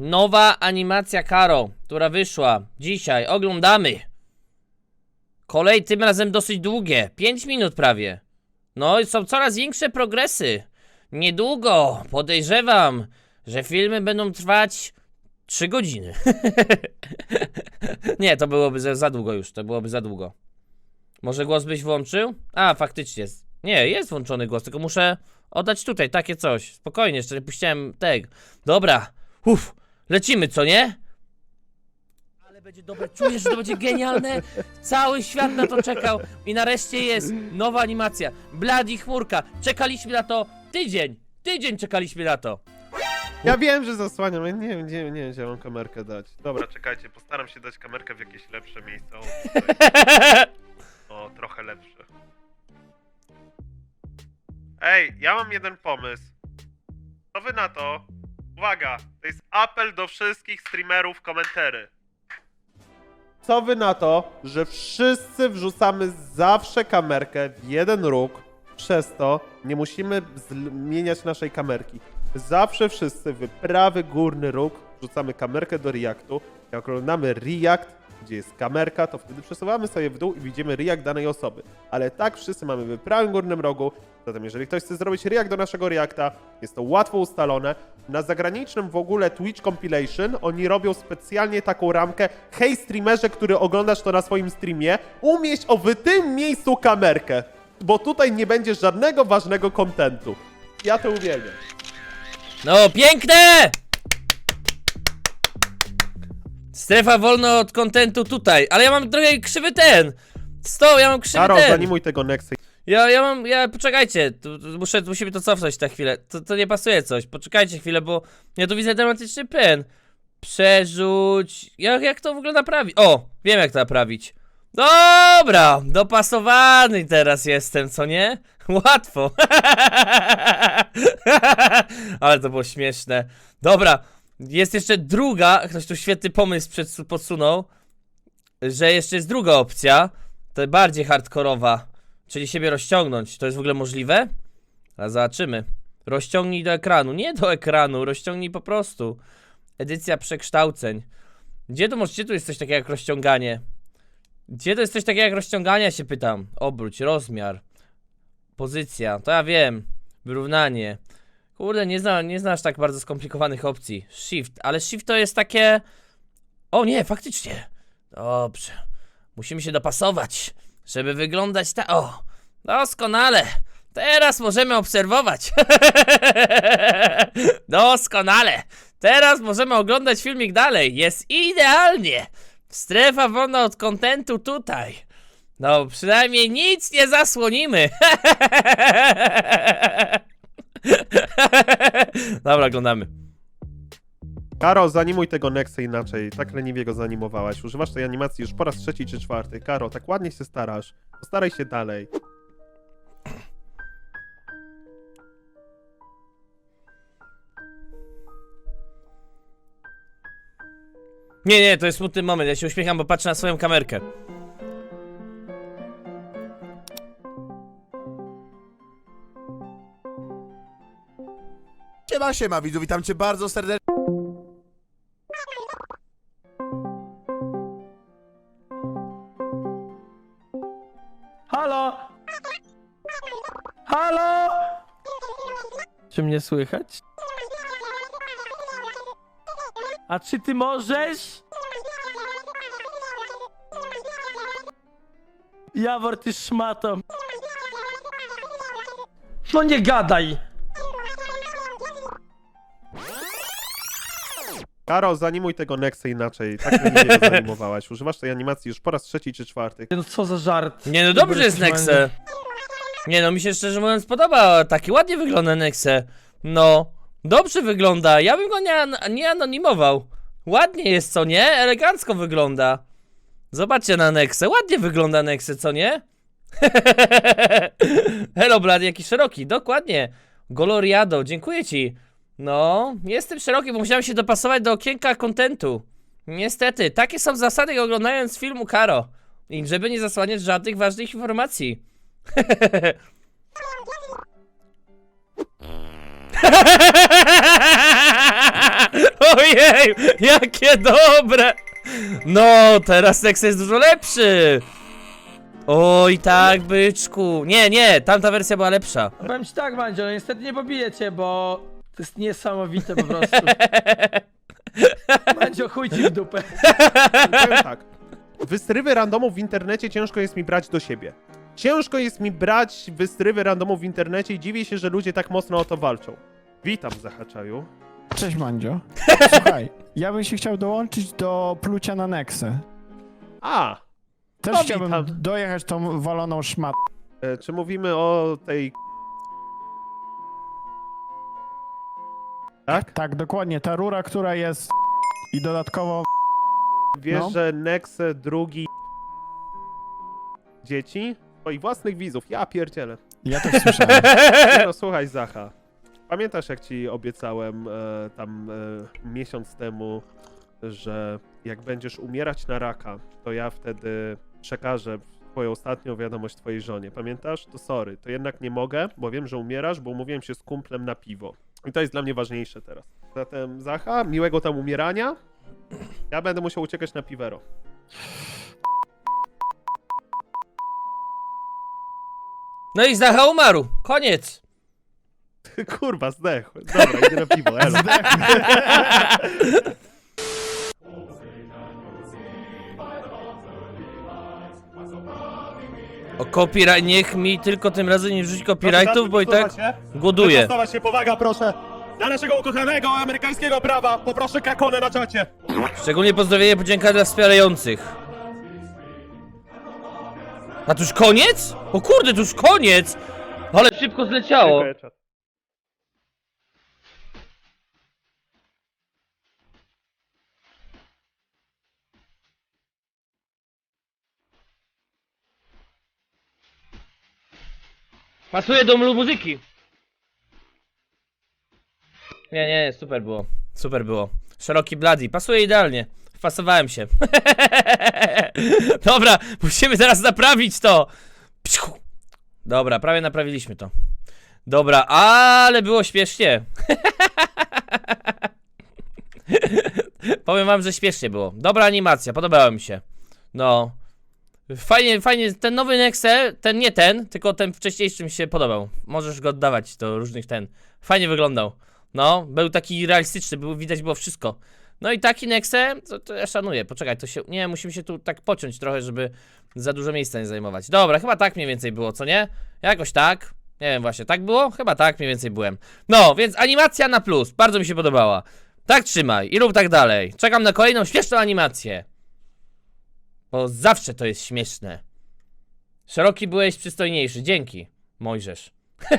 Nowa animacja Karo, która wyszła dzisiaj. Oglądamy. Kolej tym razem dosyć długie. 5 minut prawie. No i są coraz większe progresy. Niedługo podejrzewam, że filmy będą trwać 3 godziny. Nie, to byłoby za, za długo już, to byłoby za długo. Może głos byś włączył? A, faktycznie. Nie, jest włączony głos, tylko muszę oddać tutaj takie coś. Spokojnie, jeszcze nie puściłem tag. Dobra, uff, lecimy, co nie? Ale będzie dobre, czujesz, że to będzie genialne? Cały świat na to czekał i nareszcie jest nowa animacja. Bladi chmurka, czekaliśmy na to tydzień, tydzień czekaliśmy na to. Ja wiem, że zasłaniam, ja nie wiem, nie, wiem, nie wiem, gdzie mam kamerkę dać. Dobra, czekajcie, postaram się dać kamerkę w jakieś lepsze miejsce. O, tutaj. o trochę lepsze. Ej, ja mam jeden pomysł. Co wy na to? Uwaga, to jest apel do wszystkich streamerów komentary. Co wy na to, że wszyscy wrzucamy zawsze kamerkę w jeden róg, przez to nie musimy zmieniać naszej kamerki. Zawsze wszyscy w prawy górny róg wrzucamy kamerkę do Reactu. Jak oglądamy React, gdzie jest kamerka, to wtedy przesuwamy sobie w dół i widzimy React danej osoby. Ale tak wszyscy mamy w prawym górnym rogu. Zatem jeżeli ktoś chce zrobić React do naszego Reacta, jest to łatwo ustalone. Na zagranicznym w ogóle Twitch Compilation oni robią specjalnie taką ramkę Hej streamerze, który oglądasz to na swoim streamie, umieść o w tym miejscu kamerkę, bo tutaj nie będzie żadnego ważnego kontentu. Ja to uwielbiam. No, piękne! Strefa wolna od kontentu tutaj, ale ja mam trochę krzywy ten. Sto, ja mam krzywy Karol, ten. zanimuj tego Nexa. Ja, ja mam, ja, poczekajcie, tu, tu muszę, musimy to cofnąć na chwilę, to, to nie pasuje coś, poczekajcie chwilę, bo ja tu widzę dramatyczny pen. Przerzuć, jak, jak to w ogóle naprawić? O, wiem jak to naprawić. Dobra, dopasowany teraz jestem, co nie? Łatwo. Ale to było śmieszne. Dobra, jest jeszcze druga, ktoś tu świetny pomysł podsunął, że jeszcze jest druga opcja, to bardziej hardkorowa. Czyli siebie rozciągnąć. To jest w ogóle możliwe? A zobaczymy. Rozciągnij do ekranu. Nie do ekranu, rozciągnij po prostu. Edycja przekształceń. Gdzie tu, może, tu jest coś takiego jak rozciąganie? Gdzie to jest coś takiego jak rozciąganie, się pytam. Obróć, rozmiar. Pozycja, to ja wiem. Wyrównanie. Kurde, nie, zna, nie znasz tak bardzo skomplikowanych opcji. Shift, ale shift to jest takie... O nie, faktycznie. Dobrze. Musimy się dopasować żeby wyglądać ta... O! Doskonale! Teraz możemy obserwować. Doskonale! Teraz możemy oglądać filmik dalej. Jest idealnie! Strefa wolna od kontentu tutaj. No, przynajmniej nic nie zasłonimy. Dobra, oglądamy. Karo, zanimuj tego Nexa inaczej. Tak leniwie go zanimowałaś. Używasz tej animacji już po raz trzeci czy czwarty. Karo, tak ładnie się starasz. Postaraj się dalej. Nie, nie, to jest smutny moment. Ja się uśmiecham, bo patrzę na swoją kamerkę. Siema, siema, widzu, witam cię bardzo serdecznie. Halo? Halo? Czy mnie słychać? A czy ty możesz? Jawor, ty szmato. No nie gadaj! Karo, zanimuj tego Nexa inaczej. Tak leniwie go zanimowałaś. Używasz tej animacji już po raz trzeci czy czwarty. No co za żart. Nie no dobrze jest Nexe. Nie no mi się szczerze mówiąc podoba, taki ładnie wygląda Nexe. No, dobrze wygląda, ja bym go nie, an- nie anonimował. Ładnie jest co nie? Elegancko wygląda. Zobaczcie na Nexe, ładnie wygląda Nexe, co nie? Hello Blady, jaki szeroki, dokładnie. Goloriado, dziękuję ci. No, jestem szeroki, bo musiałem się dopasować do okienka kontentu. Niestety, takie są zasady oglądając filmu Karo. I żeby nie zasłaniać żadnych ważnych informacji. Ojej, jakie dobre! No, teraz Nexe jest dużo lepszy! Oj, tak, byczku. Nie, nie, tamta wersja była lepsza. Powiem ci tak, Mandzio, no niestety nie pobiję cię, bo to jest niesamowite po prostu. Mandzio, chuj ci w dupę. Powiem tak. Wystrywy randomów w internecie ciężko jest mi brać do siebie. Ciężko jest mi brać wystrywy randomów w internecie i dziwię się, że ludzie tak mocno o to walczą. Witam, Zahaczaju. Cześć Mandzio. Słuchaj, ja bym się chciał dołączyć do plucia na Nexę. A, Też No, chciałbym witam. dojechać tą waloną szmat. e, czy mówimy o tej... Tak? Tak, dokładnie, ta rura, która jest i dodatkowo Wiesz, No. że Nexe drugi... Dzieci? Swoich własnych widzów, ja pierdzielę. ja też słyszałem. Nie No słuchaj, Zacha. Pamiętasz, jak ci obiecałem e, tam e, miesiąc temu, że jak będziesz umierać na raka, to ja wtedy przekażę twoją ostatnią wiadomość twojej żonie. Pamiętasz? To sorry, to jednak nie mogę, bo wiem, że umierasz, bo umówiłem się z kumplem na piwo. I to jest dla mnie ważniejsze teraz. Zatem, Zacha, miłego tam umierania. Ja będę musiał uciekać na piwero. No i Zacha umarł. Koniec. Kurwa, zdechł. Dobra, idę na piwo, elo. O copyright, niech mi tylko tym razem nie wrzuci copyrightów, bo i tak głoduję. Wyprostować się, powaga, proszę. Dla naszego ukochanego amerykańskiego prawa poproszę kakonę na czacie. Szczególnie pozdrowienie podzięka dla wspierających. A to już koniec? O kurde, to już koniec! Ale szybko zleciało. Dziękuję, czat. Pasuje do mu- muzyki. Nie, nie, super było. Super było. Szeroki Bloody, pasuje idealnie. Wpasowałem się. Dobra, musimy teraz naprawić to. Dobra, prawie naprawiliśmy to. Dobra, ale było śmiesznie. Powiem wam, że śmiesznie było. Dobra animacja, podobała mi się. No. Fajnie, fajnie, ten nowy Nexe, ten nie ten, tylko ten wcześniejszy mi się podobał. Możesz go oddawać do różnych ten. Fajnie wyglądał. No, był taki realistyczny, był, widać było wszystko. No i taki Nexe, to, to ja szanuję. Poczekaj, to się, nie, musimy się tu tak pociąć trochę, żeby za dużo miejsca nie zajmować. Dobra, chyba tak mniej więcej było, co nie? Jakoś tak. Nie wiem właśnie, tak było? Chyba tak mniej więcej byłem. No, więc animacja na plus, bardzo mi się podobała. Tak trzymaj i rób tak dalej. Czekam na kolejną śmieszną animację. Bo zawsze to jest śmieszne. Szeroki byłeś przystojniejszy. Dzięki, Mojżesz.